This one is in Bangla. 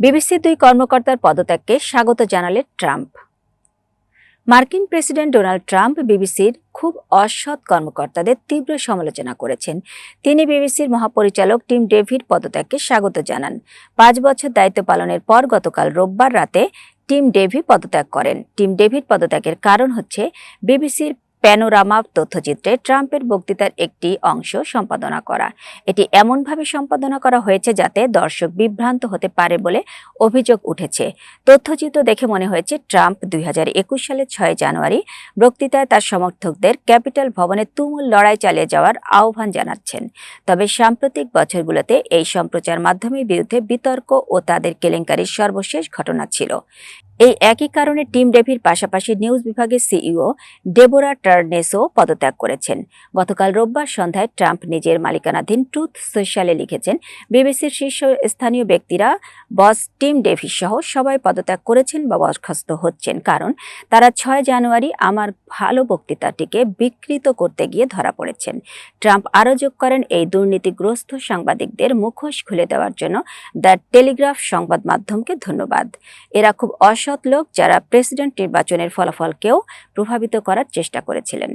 বিবিসির দুই কর্মকর্তার পদত্যাগকে স্বাগত জানালেন ট্রাম্প। মার্কিন প্রেসিডেন্ট ডোনাল্ড ট্রাম্প বিবিসির খুব অসৎ কর্মকর্তাদের তীব্র সমালোচনা করেছেন। তিনি বিবিসির মহাপরিচালক টিম ডেভিড পদত্যাগকে স্বাগত জানান। পাঁচ বছর দায়িত্ব পালনের পর গতকাল রোববার রাতে টিম ডেভি পদত্যাগ করেন। টিম ডেভিড পদত্যাগের কারণ হচ্ছে বিবিসির প্যানোরামা তথ্যচিত্রে ট্রাম্পের বক্তৃতার একটি অংশ সম্পাদনা করা। এটি এমনভাবে সম্পাদনা করা হয়েছে যাতে দর্শক বিভ্রান্ত হতে পারে বলে অভিযোগ উঠেছে। তথ্যচিত্র দেখে মনে হয়েছে, ট্রাম্প দুই সালের ছয় জানুয়ারি বক্তৃতায় তার সমর্থকদের ক্যাপিটাল ভবনে তুমুল লড়াই চালিয়ে যাওয়ার আহ্বান জানাচ্ছেন। তবে সাম্প্রতিক বছরগুলোতে এই সম্প্রচার মাধ্যমের বিরুদ্ধে বিতর্ক ও তাদের কেলেঙ্কারির সর্বশেষ ঘটনা ছিল। এই একই কারণে টিম ডেভির পাশাপাশি নিউজ বিভাগের সিইও ডেবোরা টার্নেসও পদত্যাগ করেছেন। গতকাল রোববার সন্ধ্যায় ট্রাম্প নিজের মালিকানাধীন ট্রুথ সোশ্যালে লিখেছেন, বিবিসির শীর্ষ স্থানীয় ব্যক্তিরা বস টিম ডেভিস সহ সবাই পদত্যাগ করেছেন বা বরখাস্ত হচ্ছেন কারণ তারা ছয় জানুয়ারি আমার ভালো বক্তৃতাটিকে বিকৃত করতে গিয়ে ধরা পড়েছেন। ট্রাম্প আরও যোগ করেন, এই দুর্নীতিগ্রস্ত সাংবাদিকদের মুখোশ খুলে দেওয়ার জন্য দ্য টেলিগ্রাফ সংবাদ মাধ্যমকে ধন্যবাদ। এরা খুব অসৎ লোক যারা প্রেসিডেন্ট নির্বাচনের ফলাফলকেও প্রভাবিত করার চেষ্টা করেছিলেন।